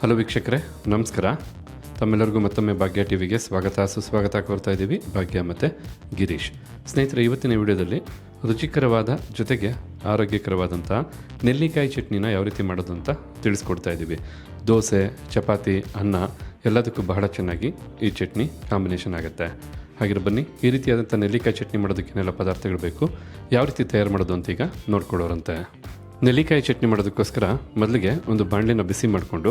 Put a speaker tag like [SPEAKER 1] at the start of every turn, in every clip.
[SPEAKER 1] Hello ವೀಕ್ಷಕರೇ, ನಮಸ್ಕಾರ. ತಮ್ಮೆಲ್ಲರಿಗೂ ಮತ್ತೊಮ್ಮೆ ಭಾಗ್ಯ ಟಿ ವಿಗೆ ಸ್ವಾಗತ, ಸುಸ್ವಾಗತ ಕೋರ್ತಾ ಇದ್ದೀವಿ ಭಾಗ್ಯ ಮತ್ತು ಗಿರೀಶ್. ಸ್ನೇಹಿತರೆ, ಇವತ್ತಿನ ವಿಡಿಯೋದಲ್ಲಿ ರುಚಿಕರವಾದ ಜೊತೆಗೆ ಆರೋಗ್ಯಕರವಾದಂಥ ನೆಲ್ಲಿಕಾಯಿ ಚಟ್ನಿನ ಯಾವ ರೀತಿ ಮಾಡೋದು ಅಂತ ತಿಳಿಸ್ಕೊಡ್ತಾ ಇದ್ದೀವಿ. ದೋಸೆ, ಚಪಾತಿ, ಅನ್ನ ಎಲ್ಲದಕ್ಕೂ ಬಹಳ ಚೆನ್ನಾಗಿ ಈ ಚಟ್ನಿ ಕಾಂಬಿನೇಷನ್ ಆಗುತ್ತೆ. ಹಾಗಿರ ಬನ್ನಿ, ಈ ರೀತಿಯಾದಂಥ ನೆಲ್ಲಿಕಾಯಿ ಚಟ್ನಿ ಮಾಡೋದಕ್ಕೇನೆಲ್ಲ ಪದಾರ್ಥಗಳು ಬೇಕು, ಯಾವ ರೀತಿ ತಯಾರು ಮಾಡೋದು ಅಂತ ಈಗ ನೋಡ್ಕೊಳ್ಳೋರಂತೆ. ನೆಲ್ಲಿಕಾಯಿ ಚಟ್ನಿ ಮಾಡೋದಕ್ಕೋಸ್ಕರ ಮೊದಲಿಗೆ ಒಂದು ಬಾಣಲಿನ ಬಿಸಿ ಮಾಡಿಕೊಂಡು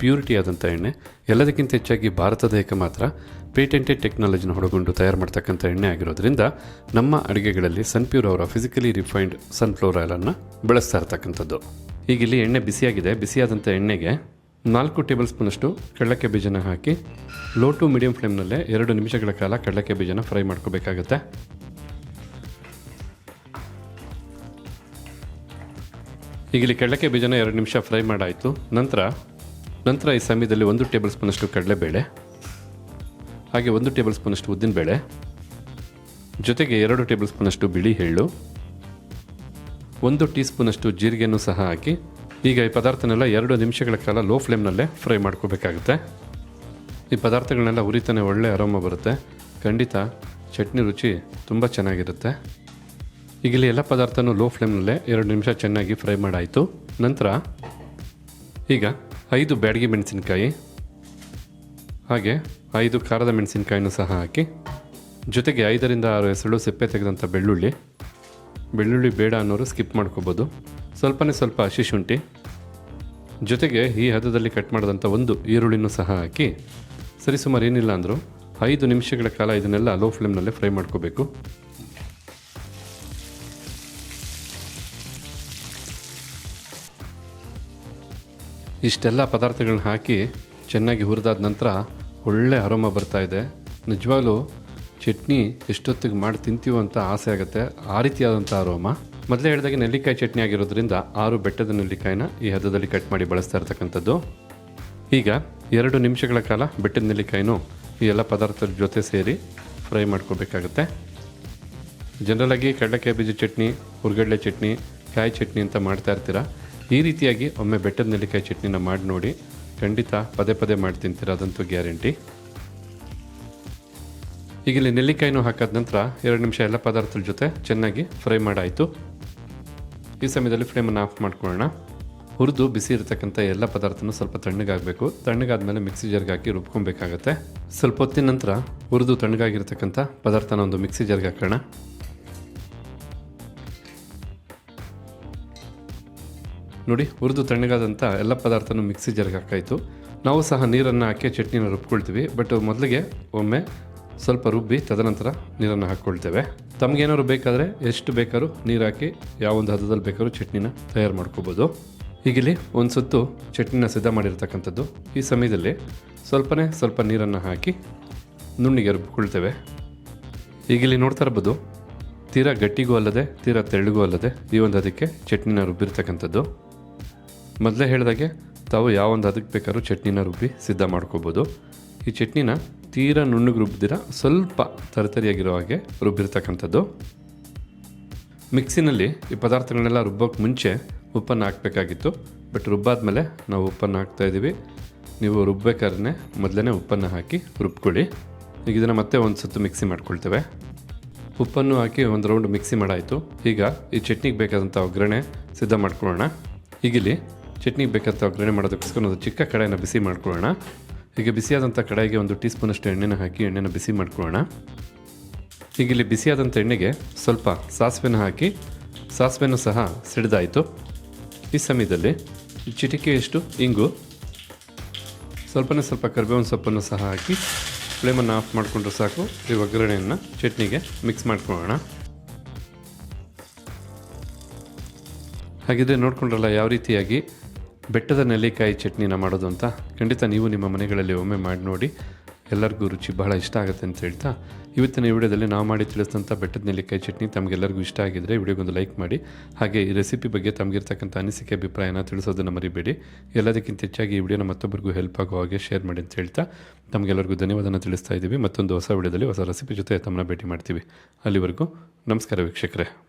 [SPEAKER 1] ಪ್ಯೂರಿಟಿ ಆದಂಥ ಎಣ್ಣೆ, ಎಲ್ಲದಕ್ಕಿಂತ ಹೆಚ್ಚಾಗಿ ಭಾರತ ದೇಹಕ್ಕೆ ಮಾತ್ರ ಪೇಟೆಂಟೆಡ್ ಟೆಕ್ನಾಲಜಿನ ಹೊಡಗೊಂಡು ತಯಾರು ಮಾಡ್ತಕ್ಕಂಥ ಎಣ್ಣೆ ಆಗಿರೋದ್ರಿಂದ ನಮ್ಮ ಅಡುಗೆಗಳಲ್ಲಿ ಸನ್ಪ್ಯೂರ್ ಅವರ ಫಿಸಿಕಲಿ ರಿಫೈನ್ಡ್ ಸನ್ಫ್ಲವರ್ ಆಯಿಲನ್ನು ಬಳಸ್ತಾ ಇರ್ತಕ್ಕಂಥದ್ದು. ಈಗ ಇಲ್ಲಿ ಎಣ್ಣೆ ಬಿಸಿಯಾಗಿದೆ. ಬಿಸಿಯಾದಂಥ ಎಣ್ಣೆಗೆ ನಾಲ್ಕು ಟೇಬಲ್ ಸ್ಪೂನಷ್ಟು ಕಡಲಕ್ಕೆ ಬೀಜನ ಹಾಕಿ ಲೋ ಟು ಮೀಡಿಯಂ ಫ್ಲೇಮ್ನಲ್ಲೇ ಎರಡು ನಿಮಿಷಗಳ ಕಾಲ ಕಡಲಕ್ಕೆ ಬೀಜನ ಫ್ರೈ ಮಾಡ್ಕೋಬೇಕಾಗತ್ತೆ. ಈಗ ಇಲ್ಲಿ ಕಡಲಕ್ಕೆ ಬೀಜನ ಎರಡು ನಿಮಿಷ ಫ್ರೈ ಮಾಡಾಯಿತು. ನಂತರ ನಂತರ ಈ ಸಮಯದಲ್ಲಿ ಒಂದು ಟೇಬಲ್ ಸ್ಪೂನಷ್ಟು ಕಡಲೆಬೇಳೆ, ಹಾಗೆ ಒಂದು ಟೇಬಲ್ ಸ್ಪೂನಷ್ಟು ಉದ್ದಿನಬೇಳೆ, ಜೊತೆಗೆ ಎರಡು ಟೇಬಲ್ ಸ್ಪೂನಷ್ಟು ಬಿಳಿ ಎಳ್ಳು ಒಂದು ಟೀ ಸ್ಪೂನಷ್ಟು ಜೀರಿಗೆಯನ್ನು ಸಹ ಹಾಕಿ, ಈಗ ಈ ಪದಾರ್ಥನೆಲ್ಲ ಎರಡು ನಿಮಿಷಗಳ ಕಾಲ ಲೋ ಫ್ಲೇಮ್ನಲ್ಲೇ ಫ್ರೈ ಮಾಡ್ಕೋಬೇಕಾಗುತ್ತೆ. ಈ ಪದಾರ್ಥಗಳನ್ನೆಲ್ಲ ಉರಿತಾನೆ ಒಳ್ಳೆ ಅರೋಮ ಬರುತ್ತೆ. ಖಂಡಿತ ಚಟ್ನಿ ರುಚಿ ತುಂಬ ಚೆನ್ನಾಗಿರುತ್ತೆ. ಈಗ ಇಲ್ಲಿ ಎಲ್ಲ ಪದಾರ್ಥನೂ ಲೋ ಫ್ಲೇಮ್ನಲ್ಲೇ ಎರಡು ನಿಮಿಷ ಚೆನ್ನಾಗಿ ಫ್ರೈ ಮಾಡಾಯಿತು. ನಂತರ ಈಗ ಐದು ಬ್ಯಾಡಗಿ ಮೆಣಸಿನಕಾಯಿ, ಹಾಗೆ ಐದು ಖಾರದ ಮೆಣಸಿನಕಾಯಿನೂ ಸಹ ಹಾಕಿ, ಜೊತೆಗೆ ಐದರಿಂದ ಆರು ಹೆಸರು ಸಿಪ್ಪೆ ತೆಗೆದಂಥ ಬೆಳ್ಳುಳ್ಳಿ. ಬೆಳ್ಳುಳ್ಳಿ ಬೇಡ ಅನ್ನೋರು ಸ್ಕಿಪ್ ಮಾಡ್ಕೋಬೋದು. ಸ್ವಲ್ಪನೇ ಸ್ವಲ್ಪ ಹಸಿ ಶುಂಠಿ. ಜೊತೆಗೆ ಈ ಹದದಲ್ಲಿ ಕಟ್ ಮಾಡಿದಂಥ ಒಂದು ಈರುಳ್ಳಿನೂ ಸಹ ಹಾಕಿ ಸರಿಸುಮಾರು ಏನಿಲ್ಲ ಅಂದರೂ ಐದು ನಿಮಿಷಗಳ ಕಾಲ ಇದನ್ನೆಲ್ಲ ಲೋ ಫ್ಲೇಮ್ನಲ್ಲೇ ಫ್ರೈ ಮಾಡ್ಕೋಬೇಕು. ಇಷ್ಟೆಲ್ಲ ಪದಾರ್ಥಗಳನ್ನ ಹಾಕಿ ಚೆನ್ನಾಗಿ ಹುರಿದಾದ ನಂತರ ಒಳ್ಳೆ ಅರೋಮ ಇದೆ. ನಿಜವಾಗ್ಲೂ ಚಟ್ನಿ ಎಷ್ಟೊತ್ತಿಗೆ ಮಾಡಿ ತಿಂತೀವೋ ಅಂತ ಆಸೆ ಆಗುತ್ತೆ. ಆ ರೀತಿಯಾದಂಥ ಅರೋಮ. ಮೊದಲೇ ಹೇಳಿದಾಗೆ ನೆಲ್ಲಿಕಾಯಿ ಚಟ್ನಿ ಆಗಿರೋದ್ರಿಂದ ಆರು ಬೆಟ್ಟದ ನೆಲ್ಲಿಕಾಯಿನ ಈ ಹದದಲ್ಲಿ ಕಟ್ ಮಾಡಿ ಬಳಸ್ತಾ ಇರ್ತಕ್ಕಂಥದ್ದು. ಈಗ ಎರಡು ನಿಮಿಷಗಳ ಕಾಲ ಬೆಟ್ಟದ ನೆಲ್ಲಿಕಾಯಿನೂ ಈ ಎಲ್ಲ ಪದಾರ್ಥದ ಜೊತೆ ಸೇರಿ ಫ್ರೈ ಮಾಡ್ಕೋಬೇಕಾಗತ್ತೆ. ಜನರಲಾಗಿ ಕಡಲೆಕಾಯಿ ಬೀಜ ಚಟ್ನಿ, ಹುರ್ಗಡ್ಲೆ ಚಟ್ನಿ, ಕಾಯಿ ಚಟ್ನಿ ಅಂತ ಮಾಡ್ತಾ ಇರ್ತೀರ? ಈ ರೀತಿಯಾಗಿ ಒಮ್ಮೆ ಬೆಟ್ಟದ ನೆಲ್ಲಿಕಾಯಿ ಚಟ್ನಿನ ಮಾಡಿ ನೋಡಿ. ಖಂಡಿತ ಪದೇ ಪದೇ ಮಾಡಿ ತಿಂತೀರ, ಅದಂತೂ ಗ್ಯಾರಂಟಿ. ಈಗ ಇಲ್ಲಿ ನೆಲ್ಲಿಕಾಯಿನೂ ಹಾಕಾದ ನಂತರ ಎರಡು ನಿಮಿಷ ಎಲ್ಲ ಪದಾರ್ಥದ ಜೊತೆ ಚೆನ್ನಾಗಿ ಫ್ರೈ ಮಾಡಾಯಿತು. ಈ ಸಮಯದಲ್ಲಿ ಫ್ಲೇಮನ್ನು ಆಫ್ ಮಾಡ್ಕೊಳ್ಳೋಣ. ಹುರಿದು ಬಿಸಿ ಇರತಕ್ಕಂಥ ಎಲ್ಲ ಪದಾರ್ಥನೂ ಸ್ವಲ್ಪ ತಣ್ಣಗಾಗಬೇಕು. ತಣ್ಣಗಾದ್ಮೇಲೆ ಮಿಕ್ಸಿ ಜಾರ್ಗೆ ಹಾಕಿ ರುಬ್ಕೊಬೇಕಾಗತ್ತೆ. ಸ್ವಲ್ಪ ಹೊತ್ತಿನ ನಂತರ ಹುರಿದು ತಣ್ಣಗಾಗಿರ್ತಕ್ಕಂಥ ಪದಾರ್ಥನ ಒಂದು ಮಿಕ್ಸಿ ಜರ್ಗೆ ಹಾಕೋಣ. ನೋಡಿ, ಹುರಿದು ತಣ್ಣಗಾದಂಥ ಎಲ್ಲ ಪದಾರ್ಥನೂ ಮಿಕ್ಸಿ ಜಾರ್ಗೆ ಹಾಕಾಯಿತು ನಾವು ಸಹ ನೀರನ್ನು ಹಾಕಿ ಚಟ್ನಿನ ರುಬ್ಕೊಳ್ತೀವಿ ಬಟ್ ಮೊದಲಿಗೆ ಒಮ್ಮೆ ಸ್ವಲ್ಪ ರುಬ್ಬಿ ತದನಂತರ ನೀರನ್ನು ಹಾಕ್ಕೊಳ್ತೇವೆ. ತಮಗೇನಾದ್ರು ಬೇಕಾದರೆ ಎಷ್ಟು ಬೇಕಾದ್ರೂ ನೀರು ಹಾಕಿ ಯಾವೊಂದು ಹದದಲ್ಲಿ ಬೇಕಾದ್ರೂ ಚಟ್ನಿನ ತಯಾರು ಮಾಡ್ಕೋಬೋದು. ಹೀಗಿಲ್ಲಿ ಒಂದು ಸುತ್ತು ಚಟ್ನಿನ ಸಿದ್ಧ ಮಾಡಿರ್ತಕ್ಕಂಥದ್ದು ಈ ಸಮಯದಲ್ಲಿ ಸ್ವಲ್ಪನೇ ಸ್ವಲ್ಪ ನೀರನ್ನು ಹಾಕಿ ನುಣ್ಣಿಗೆ ರುಬ್ಕೊಳ್ತೇವೆ. ಈಗಿಲ್ಲಿ ನೋಡ್ತಾ ಇರ್ಬೋದು, ತೀರಾ ಗಟ್ಟಿಗೂ ಅಲ್ಲದೆ ತೀರಾ ತೆಳ್ಳಗೂ ಅಲ್ಲದೆ ಈ ಒಂದು ಅದಕ್ಕೆ ಚಟ್ನಿನ ರುಬ್ಬಿರ್ತಕ್ಕಂಥದ್ದು. ಮೊದಲೇ ಹೇಳಿದಾಗೆ ತಾವು ಯಾವ ಒಂದು ಅದಕ್ಕೆ ಬೇಕಾದ್ರೂ ಚಟ್ನಿನ ರುಬ್ಬಿ ಸಿದ್ಧ ಮಾಡ್ಕೋಬೋದು. ಈ ಚಟ್ನಿನ ತೀರ ನುಣ್ಣಗೆ ರುಬ್ಬಿದಿರ ಸ್ವಲ್ಪ ತರತರಿಯಾಗಿರೋ ಹಾಗೆ ರುಬ್ಬಿರ್ತಕ್ಕಂಥದ್ದು. ಮಿಕ್ಸಿನಲ್ಲಿ ಈ ಪದಾರ್ಥಗಳನ್ನೆಲ್ಲ ರುಬ್ಬೋಕ್ಕೆ ಮುಂಚೆ ಉಪ್ಪನ್ನು ಹಾಕಬೇಕಾಗಿತ್ತು. ಬಟ್ ರುಬ್ಬಾದ್ಮೇಲೆ ನಾವು ಉಪ್ಪನ್ನು ಹಾಕ್ತಾ ಇದ್ದೀವಿ ನೀವು ರುಬ್ಬೇಕಾದ್ರೆ ಮೊದಲೇ ಉಪ್ಪನ್ನು ಹಾಕಿ ರುಬ್ಕೊಳ್ಳಿ. ಈಗ ಇದನ್ನು ಮತ್ತೆ ಒಂದು ಸತ್ತು ಮಿಕ್ಸಿ ಮಾಡ್ಕೊಳ್ತೇವೆ. ಉಪ್ಪನ್ನು ಹಾಕಿ ಒಂದು ರೌಂಡ್ ಮಿಕ್ಸಿ ಮಾಡಾಯಿತು. ಈಗ ಈ ಚಟ್ನಿಗೆ ಬೇಕಾದಂಥ ಒಗ್ಗರಣೆ ಸಿದ್ಧ ಮಾಡ್ಕೊಳ್ಳೋಣ. ಈಗಿಲ್ಲಿ ಚಟ್ನಿಗೆ ಬೇಕಂತ ಒಗ್ಗರಣೆ ಮಾಡೋದಕ್ಕೋಸ್ಕರ ಒಂದು ಚಿಕ್ಕ ಕಡಾಯಿನ ಬಿಸಿ ಮಾಡ್ಕೊಳ್ಳೋಣ. ಈಗ ಬಿಸಿಯಾದಂಥ ಕಡಾಯಿಗೆ ಒಂದು ಟೀ ಸ್ಪೂನಷ್ಟು ಎಣ್ಣೆನ ಹಾಕಿ ಎಣ್ಣೆನ ಬಿಸಿ ಮಾಡ್ಕೊಳ್ಳೋಣ. ಈಗ ಇಲ್ಲಿ ಬಿಸಿಯಾದಂಥ ಎಣ್ಣೆಗೆ ಸ್ವಲ್ಪ ಸಾಸಿವೆನ ಹಾಕಿ, ಸಾಸಿವೆನೂ ಸಹ ಸಿಡಿದಾಯಿತು. ಈ ಸಮಯದಲ್ಲಿ ಚಿಟಿಕೆಯಷ್ಟು ಇಂಗು, ಸ್ವಲ್ಪನೇ ಸ್ವಲ್ಪ ಕರಿಬೇವಿನ ಸೊಪ್ಪನ್ನು ಸಹ ಹಾಕಿ ಫ್ಲೇಮನ್ನು ಆಫ್ ಮಾಡಿಕೊಂಡ್ರೆ ಸಾಕು. ಈ ಒಗ್ಗರಣೆಯನ್ನು ಚಟ್ನಿಗೆ ಮಿಕ್ಸ್ ಮಾಡ್ಕೊಳ್ಳೋಣ. ಹಾಗಿದ್ರೆ ನೋಡ್ಕೊಂಡ್ರಲ್ಲ ಯಾವ ರೀತಿಯಾಗಿ ಬೆಟ್ಟದ ನೆಲ್ಲಿಕಾಯಿ ಚಟ್ನಿನ ಮಾಡೋದು ಅಂತ ಖಂಡಿತ ನೀವು ನಿಮ್ಮ ಮನೆಗಳಲ್ಲಿ ಒಮ್ಮೆ ಮಾಡಿ ನೋಡಿ. ಎಲ್ಲರಿಗೂ ರುಚಿ ಬಹಳ ಇಷ್ಟ ಆಗುತ್ತೆ ಅಂತ ಹೇಳ್ತಾ ಇವತ್ತಿನ ವಿಡಿಯೋದಲ್ಲಿ ನಾವು ಮಾಡಿ ತಿಳಿಸಿದಂಥ ಬೆಟ್ಟದ ನೆಲ್ಲಿಕಾಯಿ ಚಟ್ನಿ ತಮಗೆಲ್ಲರಿಗೂ ಇಷ್ಟ ಆಗಿದ್ದರೆ ವಿಡಿಯೋಗೊಂದು ಲೈಕ್ ಮಾಡಿ. ಹಾಗೆ ಈ ರೆಸಿಪಿ ಬಗ್ಗೆ ತಮಗಿರ್ತಕ್ಕಂಥ ಅನಿಸಿಕೆ, ಅಭಿಪ್ರಾಯನ ತಿಳಿಸೋದನ್ನು ಮರಿಬೇಡಿ. ಎಲ್ಲದಕ್ಕಿಂತ ಹೆಚ್ಚಾಗಿ ಈ ವಿಡಿಯೋನ ಮತ್ತೊಬ್ಬರಿಗೂ ಹೆಲ್ಪ್ ಆಗೋ ಹಾಗೆ ಶೇರ್ ಮಾಡಿ ಅಂತ ಹೇಳ್ತಾ ತಮಗೆಲ್ಲರಿಗೂ ಧನ್ಯವಾದನ ತಿಳಿಸ್ತಾ ಇದ್ದೀವಿ. ಮತ್ತೊಂದು ಹೊಸ ವಿಡಿಯೋದಲ್ಲಿ ಹೊಸ ರೆಸಿಪಿ ಜೊತೆ ತಮ್ಮನ್ನ ಭೇಟಿ ಮಾಡ್ತೀವಿ. ಅಲ್ಲಿವರೆಗೂ ನಮಸ್ಕಾರ ವೀಕ್ಷಕರೇ.